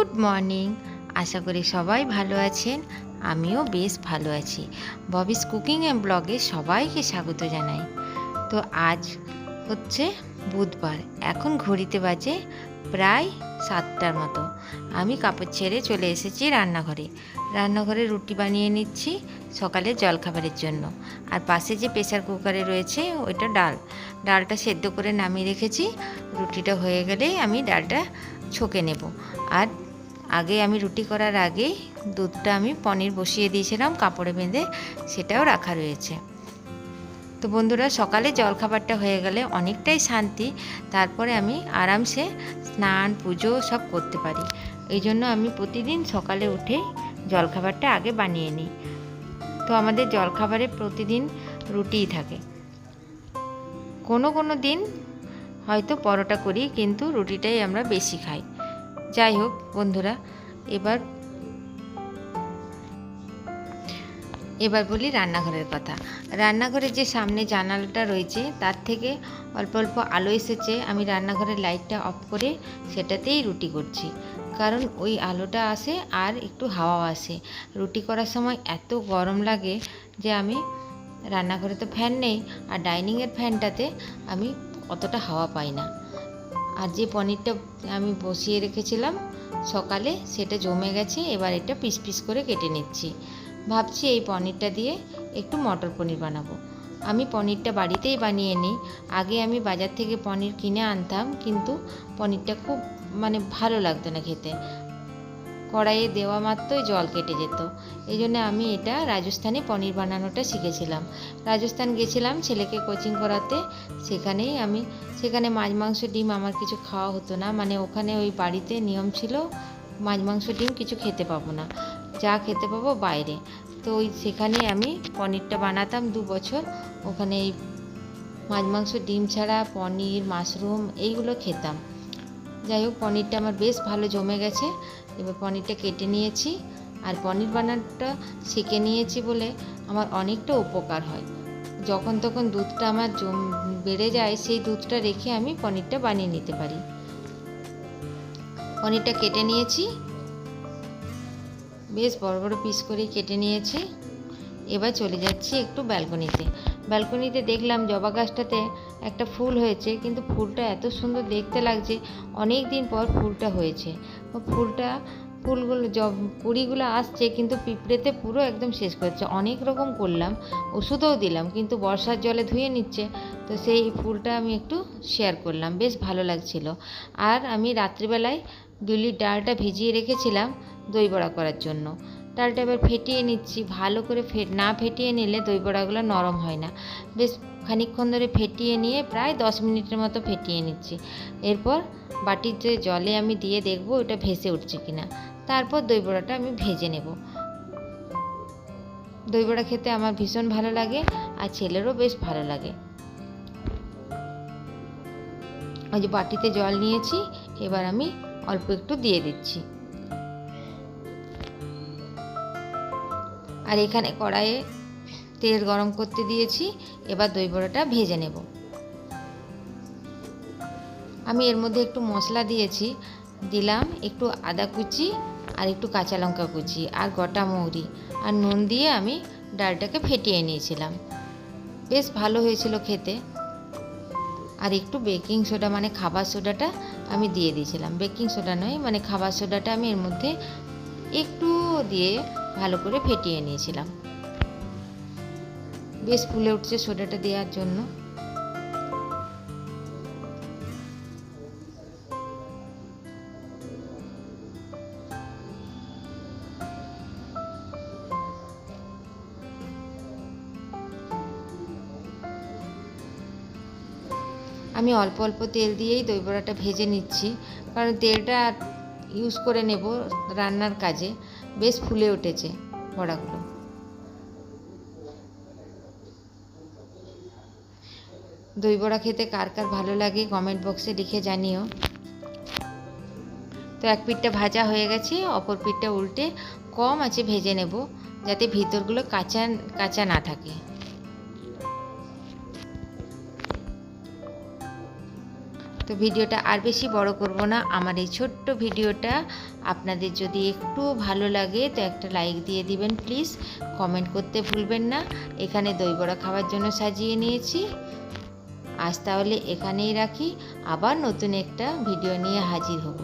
Good morning. আশা করি সবাই ভালো আছেন। আমিও বেশ ভালো আছি। ববিস কুকিং অ্যান্ড ব্লগে সবাইকে স্বাগত জানাই। তো আজ হচ্ছে বুধবার। এখন ঘড়িতে বাজে প্রায় সাতটার মতো। আমি কাপড় ছেড়ে চলে এসেছি রান্নাঘরে। রান্নাঘরে রুটি বানিয়ে নিচ্ছি সকালে জলখাবারের জন্য। আর পাশে যে প্রেসার কুকারে রয়েছে ওইটা ডাল। ডালটা সেদ্ধ করে নামিয়ে রেখেছি। রুটিটা হয়ে গেলেই আমি ডালটা ছকে নেব। আর আগে আমি রুটি করার আগে দুধটা আমি পনির বসিয়ে দিয়েছিলাম, কাপড়ে বেঁধে সেটাও রাখা রয়েছে। তো বন্ধুরা, সকালে জলখাবারটা হয়ে গেলে অনেকটাই শান্তি, তারপরে আমি আরামসে স্নান, পুজো সব করতে পারি। এই জন্য আমি প্রতিদিন সকালে উঠে জলখাবারটা আগে বানিয়ে নিই। তো আমাদের জলখাবারে প্রতিদিন রুটিই থাকে। কোনো কোনো দিন হয়তো পরোটা করি, কিন্তু রুটিটাই আমরা বেশি খাই। যাই হোক, বন্ধুরা, এবার এবার বলি রান্নাঘরের কথা। রান্নাঘরের যে সামনে জানালাটা রয়েছে, তার থেকে অল্প অল্প আলো এসেছে। আমি রান্নাঘরের লাইটটা অফ করে সেটাতেই রুটি করছি। কারণ ওই আলোটা আসে আর একটু হাওয়াও আসে। রুটি করার সময় এত গরম লাগে যে আমি রান্নাঘরে তো ফ্যান নেই, আর ডাইনিংয়ের ফ্যানটাতে আমি অতটা হাওয়া পাই না। আর যে পনিরটা আমি বসিয়ে রেখেছিলাম সকালে সেটা জমে গেছে, এবার এটা পিস পিস করে কেটে নিচ্ছি। ভাবছি এই পনিরটা দিয়ে একটু মটর পনির বানাবো। আমি পনিরটা বাড়িতেই বানিয়ে নিই। আগে আমি বাজার থেকে পনির কিনে আনতাম, কিন্তু পনিরটা খুব মানে ভালো লাগতো না খেতে। কড়াইয়ে দেওয়া মাত্রই জল কেটে যেত। এই জন্য আমি এটা রাজস্থানে পনির বানানোটা শিখেছিলাম। রাজস্থান গেছিলাম ছেলেকে কোচিং করাতে। সেখানেই আমি, সেখানে মাছ, মাংস, ডিম আমার কিছু খাওয়া হতো না। মানে ওখানে ওই বাড়িতে নিয়ম ছিল, মাছ, মাংস, ডিম কিছু খেতে পাবো না। যা খেতে পাবো বাইরে। তো ওই সেখানে আমি পনিরটা বানাতাম দু বছর। ওখানে এই মাছ, মাংস, ডিম ছাড়া পনির, মাশরুম এইগুলো খেতাম। যাই হোক, পনিরটা আমার বেশ ভালো জমে গেছে। এবার পনিরটা কেটে নিয়েছি। আর পনির বানানোটা শিখে নিয়েছি বলে আমার অনেকটা উপকার হয়। যখন তখন দুধটা আমার জম, বেড়ে যায়, সেই দুধটা রেখে আমি পনিরটা বানিয়ে নিতে পারি। পনিরটা কেটে নিয়েছি। বেশ বড় বড় পিস করে কেটে নিয়েছি। এবার চলে যাচ্ছি একটু ব্যালকনিতে ব্যালকনিতে দেখলাম জবা গাছটাতে একটা ফুল হয়েছে, কিন্তু ফুলটা এত সুন্দর দেখতে লাগছে, অনেক দিন পর ফুলটা হয়েছে। ফুলটা, ফুলগুলো, জব কুড়িগুলো আসছে, কিন্তু পিঁপড়েতে পুরো একদম শেষ করছে অনেক রকম করলাম, ওষুধও দিলাম, কিন্তু বর্ষার জলে ধুয়ে নিচ্ছে। তো সেই ফুলটা আমি একটু শেয়ার করলাম, বেশ ভালো লাগছিল। আর আমি রাত্রিবেলায় বিউলির ডালটা ভিজিয়ে রেখেছিলাম দই বড়া করার জন্য। ডালটা এবার ফেটিয়ে নিচ্ছি। ভালো করে ফে, না ফেটিয়ে নিলে দই বড়াগুলো নরম হয় না। বেশ খানিকক্ষণ ধরে ফেটিয়ে নিয়ে প্রায় দশ মিনিটের মতো ফেটিয়ে নিচ্ছি। এরপর বাটির যে জলে আমি দিয়ে দেখব ওটা ভেসে উঠছে কিনা। তারপর দই বড়াটা আমি ভেজে নেব। দই বড়া খেতে আমার ভীষণ ভালো লাগে আর ছেলেরও বেশ ভালো লাগে। ওই যে বাটিতে জল নিয়েছি, এবার আমি অল্প একটু দিয়ে দিচ্ছি। আর এখানে কড়াইয়ে তেল গরম করতে দিয়েছি। এবার দই বড়াটা ভেজে নেব। আমি এর মধ্যে একটু মশলা দিয়েছি। দিলাম একটু আদা কুচি আর একটু কাঁচা লঙ্কা কুচি আর গোটা মৌরি আর নুন দিয়ে আমি ডালটাকে ফেটিয়ে নিয়েছিলাম। বেশ ভালো হয়েছিল খেতে। আর একটু বেকিং সোডা মানে খাবার সোডাটা আমি দিয়ে দিয়েছিলাম। বেকিং সোডা নয় মানে খাবার সোডাটা আমি এর মধ্যে একটু দিয়ে ভালো করে ফেটিয়ে নিয়েছিলাম। বেশ ফুলে উঠছে সোডাটা দেওয়ার জন্য। আমি অল্প অল্প তেল দিয়েই দই বড়াটা ভেজে নিচ্ছি, কারণ তেলটা ইউজ করে নেব রান্নার কাজে। বেশ ফুলে উঠেছে বড়াগুলো দই বড়া খেতে কার কার ভালো লাগে কমেন্ট বক্সে লিখে জানিও। তো এক পিঠটা ভাজা হয়ে গেছে, অপর পিঠটা উল্টে কম আছে ভেজে নেব, যাতে ভিতরগুলো কাঁচা কাঁচা না থাকে। তো ভিডিওটা আর বেশি বড় করব না। আমার এই ছোট্ট ভিডিওটা আপনাদের যদি একটু ভালো লাগে, তো একটা লাইক দিয়ে দিবেন প্লিজ। কমেন্ট করতে ভুলবেন না। এখানে দই বড়া খাওয়ার জন্য সাজিয়ে নিয়েছি। আজ তাহলে এখানেই রাখি। আবার নতুন একটা ভিডিও নিয়ে হাজির হব।